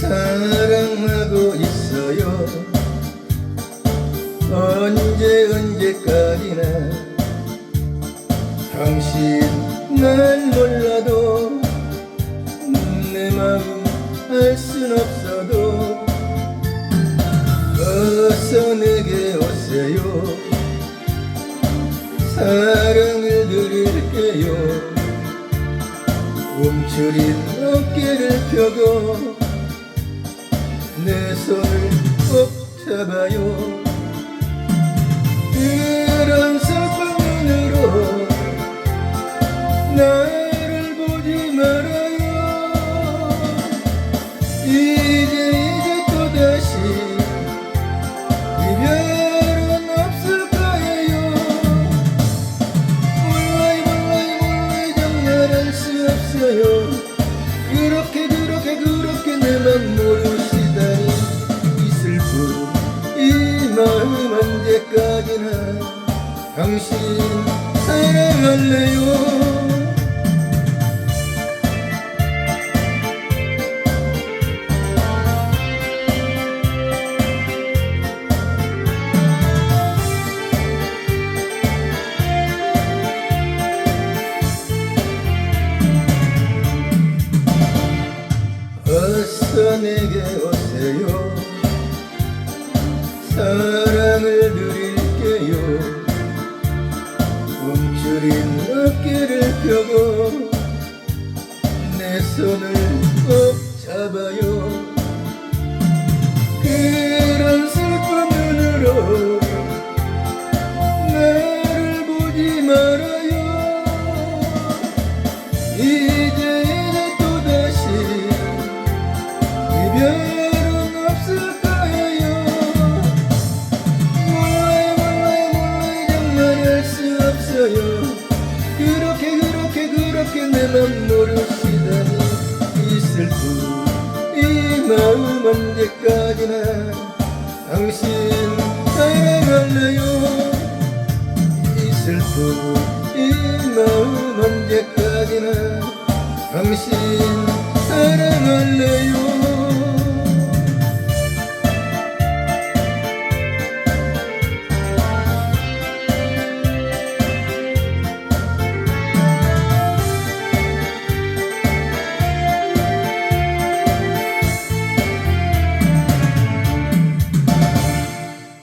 사랑하고 있어요. 언제 언제까지나 당신 날 몰라도 내 마음 알 순 없어도 어서 내게 오세요. 사랑을 드릴게요. 움츠린 어깨를 펴고 내 손을 꼭 잡아요 마음 언제까지나 당신 사랑할래요? 어서 내게 오세요 사랑을 드릴게요. 움츠린 어깨를 펴고 내 손을 꼭 잡아요. 그런 슬픈 눈으로 나를 보지 말아요. 이제 그렇게 그렇게 그렇게 내 맘 모르시다니 이 슬픔 이 마음 언제까지나 당신 사랑할래요. 이 슬픔 이 마음 언제까지나 당신 사랑할래요